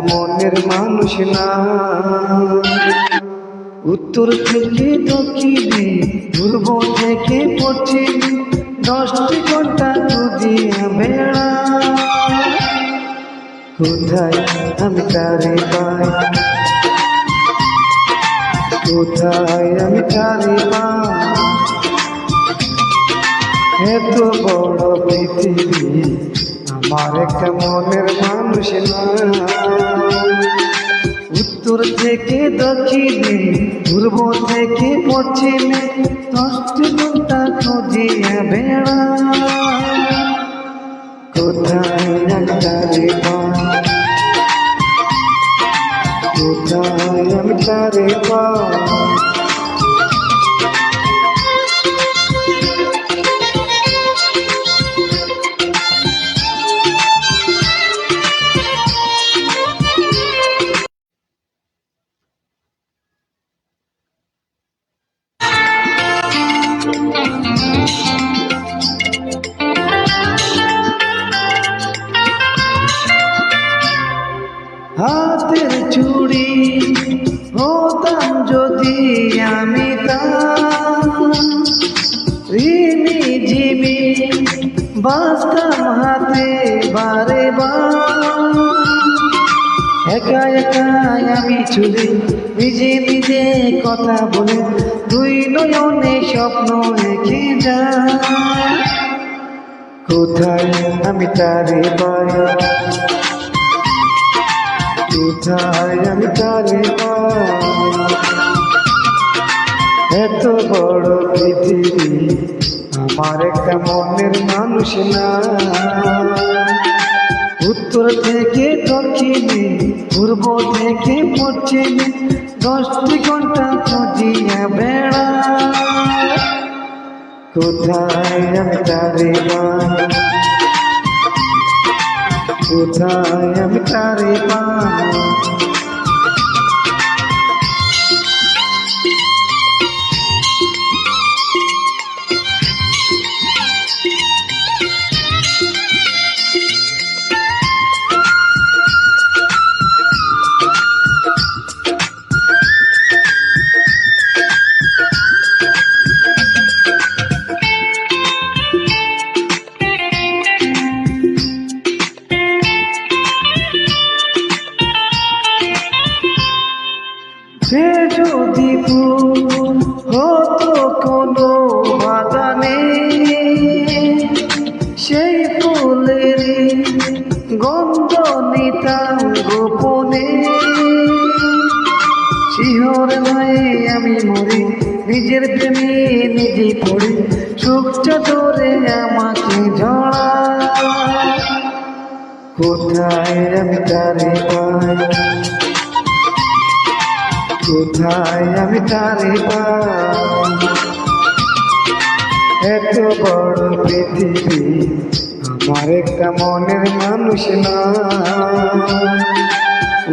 মনের মানুষ না। উত্তর থেকে দক্ষিণে, পূর্ব থেকে পশ্চিমে, দশটি ঘণ্টা খুঁজিয়া বেড়া। কোথায় আমি তারে পাই? কোথায় আমি তারে পাই? এত বড় পৃথিবী আমার একটা মনের মানুষ উত্তর থেকে দক্ষিণে, পূর্ব থেকে পশ্চিমে দশটি খুঁজিয়া বেড়া। কোথায় তারে পাই কোথায় আমি তারে পাই হাতের চুড়ি হতাম যদি আমি ঋণী জীবী বাঁচতাম হাতে বারে একা একা আমি চুরি, নিজে নিজে কথা বলে, দুই নয়নে স্বপ্ন কোথায়? আমি তারে পাই। কোথায়? আমি তারে পাই? এত বড় পৃথিবী, আমার একটা মনের মানুষ না। উত্তর থেকে দক্ষিণে, পূর্ব থেকে পশ্চিমে, দশটি ঘণ্টা খুঁজিয়া বেড়া কোথায় আমি তারে পান কোথায় আমি তারে পাই যদি ফুল হতো কোনো বাগানে সেই ফুলের গন্ধ নিতাম গোপনে। শিহর নয় আমি মরি, নিজের প্রেমে নিজে পড়ি, সুখটা ধরে আমাকে ঝড়া কোথায় আমি তারে পাই? কোথায় আমি তারে এত বড় পৃথিবী, আমার একটা মনের মানুষ না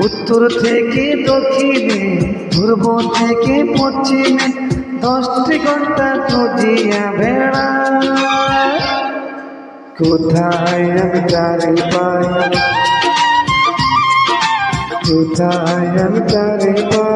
উত্তর থেকে দক্ষিণে, পূর্ব থেকে পশ্চিমে, দশটি ঘণ্টা খুঁজিয়া বেড়া কোথায় আমি তারে পাই? কোথায় আমি তারে পা